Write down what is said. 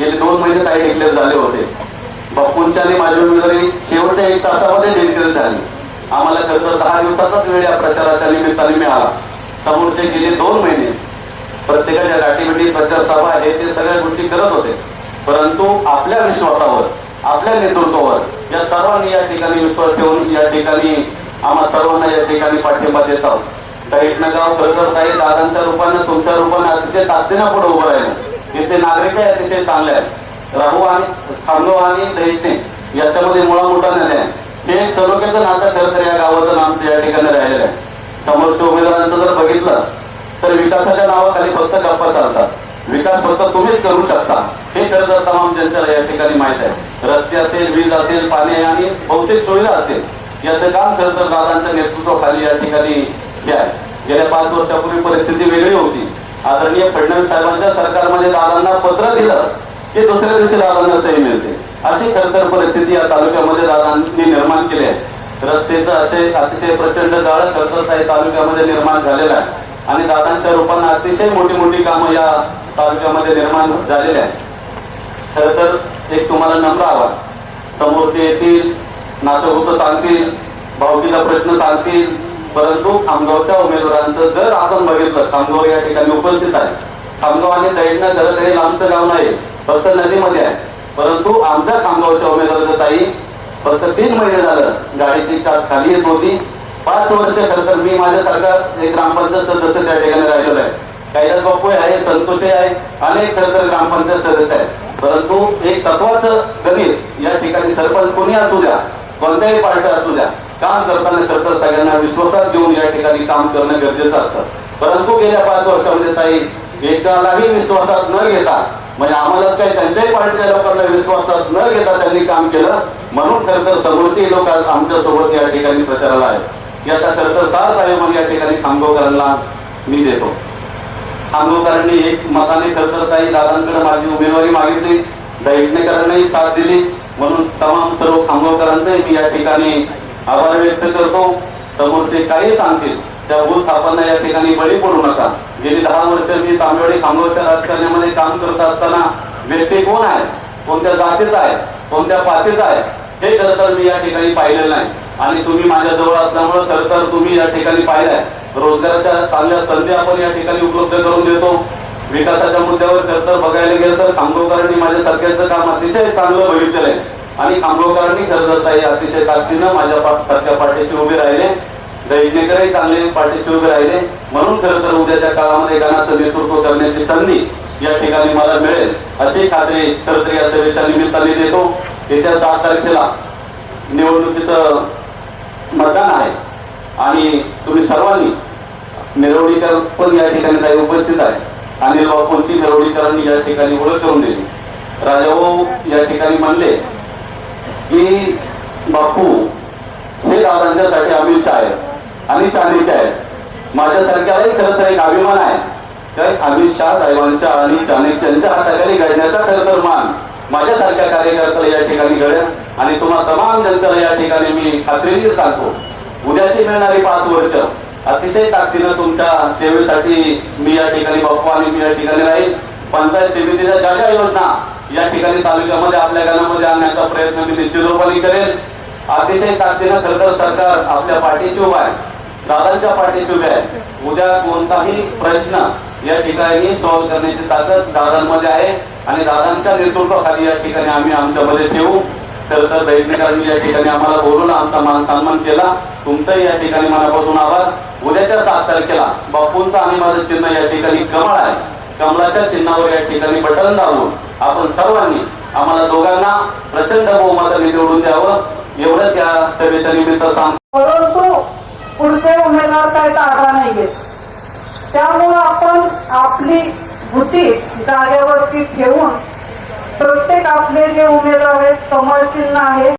गेले दोन महिने काही डिक्लेअर झाले होते. बापूंच्या आणि माझी उमेदवारी शेवटच्या एक तासामध्ये डिक्लेअर झाली. आम्हाला खरं तर दहा दिवसाचाच वेळ या प्रचाराच्या निमित्ताने मिळाला. समोरचे गेले दोन महिने. प्रत्येकाच्या गाठीभेटी प्रचार सभा हे ते सगळ्या गोष्टी करत होते. परंतु आपल्या विश्वासावर आपल्या नेतृत्वावर या सर्वांनी या ठिकाणी विश्वास ठेवून या ठिकाणी आम्हा सर्वांना या ठिकाणी पाठिंबा देत आहोत. दैठणं गाव खरं तर काही दादांच्या रूपानं तुमच्या रूपानं अतिशय ताकदीनं पुढे उभं राहिलं. इथे नागरिक आहे अतिशय चांगले आहेत. राहू आणि थांबलो आणि दैठणे याच्यामध्ये मुळा मोठा आहे. हे एक नातं खरं तर या गावाचं नाम या ठिकाणी राहिलेलं आहे. समोरच्या उमेदवारांचं जर बघितलं तर विकासाच्या नावाखाली फक्त गप्पा चालतात. विकास फक्त तुम्हीच करू शकता. हे खरं तर तमाम जनतेला या ठिकाणी माहीत आहे. रस्ते असेल वीज असेल पाणी आणि बहुतेक सुविधा असेल. याचं काम खरं तर दादांच्या नेतृत्वाखाली या ठिकाणी हे आहे. गेल्या पाच वर्षापूर्वी परिस्थिती वेगळी होती. आदरणीय फडणवीस साहेबांच्या सरकारमध्ये दादांना पत्र दिलं की दुसऱ्या दिवशी दादांना सही मिळते. अशी खरतर परिस्थिती या तालुक्यामध्ये दादांनी निर्माण केली आहे. रस्त्याचं असे अतिशय प्रचंड जाळ खरतर तालुक्यामध्ये निर्माण झालेलं आहे. आणि दादांच्या रूपानं अतिशय मोठी मोठी कामं या तालुक्यामध्ये निर्माण झालेली आहे खरं तर एक तुम्हाला नम्र आवाज समोर ते येतील होतं सांगतील भावकीचा प्रश्न सांगतील परंतु खामगावच्या उमेदवारांचं जर आपण बघितलं. खामगाव या ठिकाणी उपस्थित आहे. खामगाव आणि दैडनं खरं तरी लांबचं गाव नाही फक्त नदीमध्ये आहे. परंतु आमच्या खामगावच्या उमेदवाराचं ताई फक्त तीन महिने झालं गाडीची चाक खाली येत होती पाच वर्ष खरं तर मी माझ्यासारखा एक ग्रामपंचायत सदस्य त्या ठिकाणी राहिलेलो आहे. कैलास बापू आहे संतोष आहे अनेक खरं तर ग्रामपंचायत सदस्य आहे परंतु एक तत्वाचं गणित या ठिकाणी सरपंच कोणी असू द्या कोणत्याही पार्टी असू द्या काम करताना खरं तर सगळ्यांना विश्वासात घेऊन या ठिकाणी काम करणं गरजेचं असतं. परंतु गेल्या पाच वर्षामध्ये ताई एकालाही विश्वासात न घेता म्हणजे आम्हाला काही त्यांच्याही पार्टीच्या लोकांना विश्वासात न घेता त्यांनी काम केलं म्हणून खरं तर समृद्धी लोक आज आमच्यासोबत या ठिकाणी प्रचाराला आहेत. याचा खरंतर सार आहे म्हणून या ठिकाणी खामगावकरांना मी देतो. खामगावकरांनी एक मताने खरंतर तर दादांकडे माझी उमेदवारी मागितली दैठणेकरांनाही साथ दिली म्हणून तमाम सर्व खामगावकरांचाही मी या ठिकाणी आभार व्यक्त करतो. समोर ते काही सांगतील. त्या भूल स्थापना या ठिकाणी बळी पडू नका. गेली दहा वर्ष मी तांबेवाडी खामगावच्या राजकारणामध्ये काम करत असताना व्यक्ती कोण आहे? कोणत्या जातीचा आहे? कोणत्या पातीचा आहे? हे खरं तर मी या ठिकाणी पाहिलेलं नाही. आणि तुम्ही माझ्या जवळ असल्यामुळे खरं तर तुम्ही या ठिकाणी पाहिलाय. रोजगाराच्या चांगल्या संधी आपण या ठिकाणी उपलब्ध करून देतो. विकासाच्या मुद्द्यावर खरं तर बघायला गेलं तर खामगावकरांनी माझ्या सारख्याचं काम अतिशय चांगलं बघितलेलं आहे. आणि खामगावकरांनी खरं ताई अतिशय ताकदीनं माझ्या सारख्या पाठीशी उभे राहिले. दैजनेकरही चांगले पाठीशी उभे राहिले. म्हणून खरं तर उद्याच्या काळामध्ये गाण्याचं नेतृत्व करण्याची संधी या ठिकाणी मला मिळेल. अशी खात्री खरं तर या सभेच्या निमित्ताने देतो. येत्या सात तारखेला निवडणुकीचं मतदान आहे. आणि तुम्ही सर्वांनी मिरवणीकर पण या ठिकाणी काही उपस्थित आहे. अनिल बापूंची मिरवणीकरांनी या ठिकाणी ओळख करून दिली राजाभाऊ या ठिकाणी म्हणले की बापू हे दादांच्यासाठी अमित शाह आहेत आणि चांदीचे आहेत. माझ्यासारख्यालाही खरं तर एक अभिमान आहे. काय अमित शाह साहेबांच्या आणि चाणक्यांच्या हाताखाली घडण्याचा खरं तर मान माझ्यासारख्या कार्यकर्त्याला या ठिकाणी घडेल आणि तुम्हाला तमाम जनतेला या ठिकाणी मी खात्रीने सांगतो. उद्याची मिळणारी पाच वर्ष अतिशय ताकदीनं तुमच्या सेवेसाठी मी या ठिकाणी बाप्पू आणि मी या ठिकाणी राहील. पंचायत समितीच्या ज्या ज्या योजना या ठिकाणी तालुक्यामध्ये आपल्या गावामध्ये आणण्याचा प्रयत्न मी निश्चितपणे करेल अतिशय ताकदीनं खर तर सरकार आपल्या पाठीशी उभा आहे. दादांच्या पाठीशी उभे आहे. उद्या कोणताही प्रश्न या ठिकाणी सॉल्व्ह करण्याची ताकद दादांमध्ये आहे आणि दादांच्या नेतृत्वाखाली या ठिकाणी आम्ही आमच्यामध्ये ठेवू. तर तर दैनिकांनी या ठिकाणी आम्हाला बोलून आमचा मान सन्मान केला. तुमचाही या ठिकाणी मनापासून आभार. उद्याच्या सात तारखेला बापूंचा आणि माझं चिन्ह या ठिकाणी कमळ आहे. कमळाच्या चिन्हावर या ठिकाणी बटन दाबून आपण सर्वांनी आम्हाला दोघांना प्रचंड बहुमताने निवडून द्यावं. एवढं त्या सभेच्या निमित्त सांग परंतु पुढचे उमेदवार काही आग्रा नाहीये. त्यामुळं आपण आपली भूती जागेवरती ठेवून प्रत्येक आपले जे उमेदवार आहेत कमळ चिन्ह आहे